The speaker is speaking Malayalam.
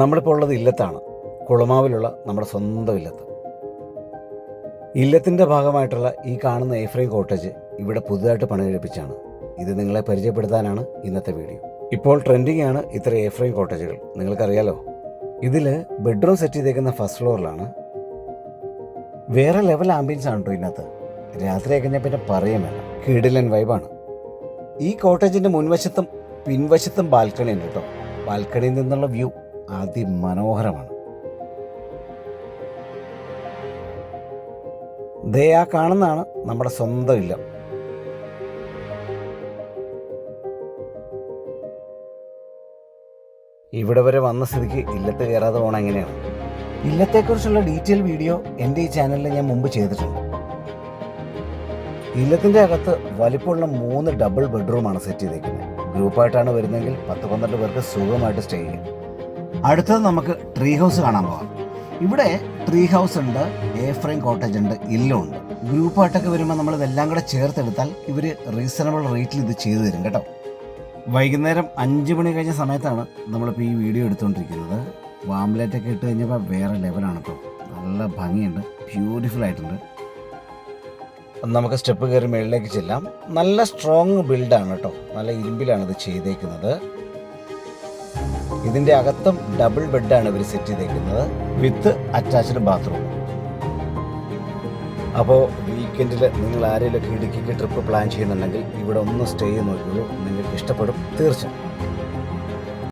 നമ്മളിപ്പോൾ ഉള്ളത് ഇല്ലത്താണ്. കുളമാവിലുള്ള നമ്മുടെ സ്വന്തം ഇല്ലത്ത്. ഇല്ലത്തിന്റെ ഭാഗമായിട്ടുള്ള ഈ കാണുന്ന എഫ്രൈം കോട്ടേജ് ഇവിടെ പുതുതായിട്ട് പണികഴിപ്പിച്ചാണ് ഇത് നിങ്ങളെ പരിചയപ്പെടുത്താനാണ് ഇന്നത്തെ വീഡിയോ. ഇപ്പോൾ ട്രെൻഡിങ് ആണ് ഇത്ര എഫ്രൈം കോട്ടേജുകൾ. നിങ്ങൾക്കറിയാലോ ഇതിൽ ബെഡ്റൂം സെറ്റ് ചെയ്തേക്കുന്ന ഫസ്റ്റ് ഫ്ലോറിലാണ്. വേറെ ലെവൽ ആംബിയൻസ് ആണ് കേട്ടോ ഇതിനകത്ത്. രാത്രി കഴിഞ്ഞാൽ പിന്നെ പറയാൻ വേണ്ട കിടിലൻ വൈബാണ്. ഈ കോട്ടേജിന്റെ മുൻവശത്തും പിൻവശത്തും ബാൽക്കണി ഉണ്ട് കേട്ടോ ബാൽക്കണിയിൽ നിന്നുള്ള വ്യൂ. അതിമനോഹരമാണ്. ദയാ കാണുന്നതാണ് നമ്മുടെ സ്വന്തം ഇല്ല. ഇവിടെ വരെ വന്ന സ്ഥിതിക്ക് ഇല്ലത്ത് കയറാതെ പോകണം എങ്ങനെയാണ്? ഇല്ലത്തെക്കുറിച്ചുള്ള ഡീറ്റെയിൽ വീഡിയോ എന്റെ ഈ ചാനലിൽ ഞാൻ മുമ്പ് ചെയ്തിട്ടുണ്ട്. ഇല്ലത്തിന്റെ അകത്ത് വലിപ്പമുള്ള മൂന്ന് ഡബിൾ ബെഡ്റൂമാണ് സെറ്റ് ചെയ്തേക്കുന്നത്. ഗ്രൂപ്പായിട്ടാണ് വരുന്നതെങ്കിൽ പത്ത് പന്ത്രണ്ട് പേർക്ക് സുഖമായിട്ട് സ്റ്റേ ചെയ്യും. അടുത്തത് നമുക്ക് ട്രീ ഹൗസ് കാണാൻ പോകാം ഇവിടെ ട്രീ ഹൗസ് ഉണ്ട് എ ഫ്രെയിം കോട്ടേജ് ഉണ്ട്. ഇല്ലുണ്ട് ഗ്രൂപ്പായിട്ടൊക്കെ വരുമ്പോൾ നമ്മൾ ഇതെല്ലാം കൂടെ ചേർത്തെടുത്താൽ ഇവർ റീസണബിൾ റേറ്റിൽ ഇത് ചെയ്തു തരും കേട്ടോ. വൈകുന്നേരം അഞ്ച് മണി കഴിഞ്ഞ സമയത്താണ് നമ്മളിപ്പോൾ ഈ വീഡിയോ എടുത്തുകൊണ്ടിരിക്കുന്നത്. വാംലേറ്റൊക്കെ ഇട്ട് കഴിഞ്ഞപ്പോൾ വേറെ ലെവലാണ് കേട്ടോ നല്ല ഭംഗിയുണ്ട് ബ്യൂട്ടിഫുൾ ആയിട്ടുണ്ട്. നമുക്ക് സ്റ്റെപ്പ് കയറി മുകളിലേക്ക് ചെല്ലാം. നല്ല സ്ട്രോങ് ബിൽഡാണ് കേട്ടോ നല്ല ഇരുമ്പിലാണ് ഇത് ചെയ്തേക്കുന്നത്. ഇതിന്റെ അകത്തും ഡബിൾ ബെഡാണ് ഇവർ സെറ്റ് ചെയ്തേക്കുന്നത്. വിത്ത് അറ്റാച്ച്ഡ് ബാത്റൂം അപ്പോൾ വീക്കെൻഡിൽ നിങ്ങൾ ആരെങ്കിലുമൊക്കെ ഇടുക്കിക്ക് ട്രിപ്പ് പ്ലാൻ ചെയ്യുന്നുണ്ടെങ്കിൽ ഇവിടെ ഒന്ന് സ്റ്റേ ചെയ്ത് നോക്കിയുള്ളൂ നിങ്ങൾക്ക് ഇഷ്ടപ്പെടും. തീർച്ചയായും.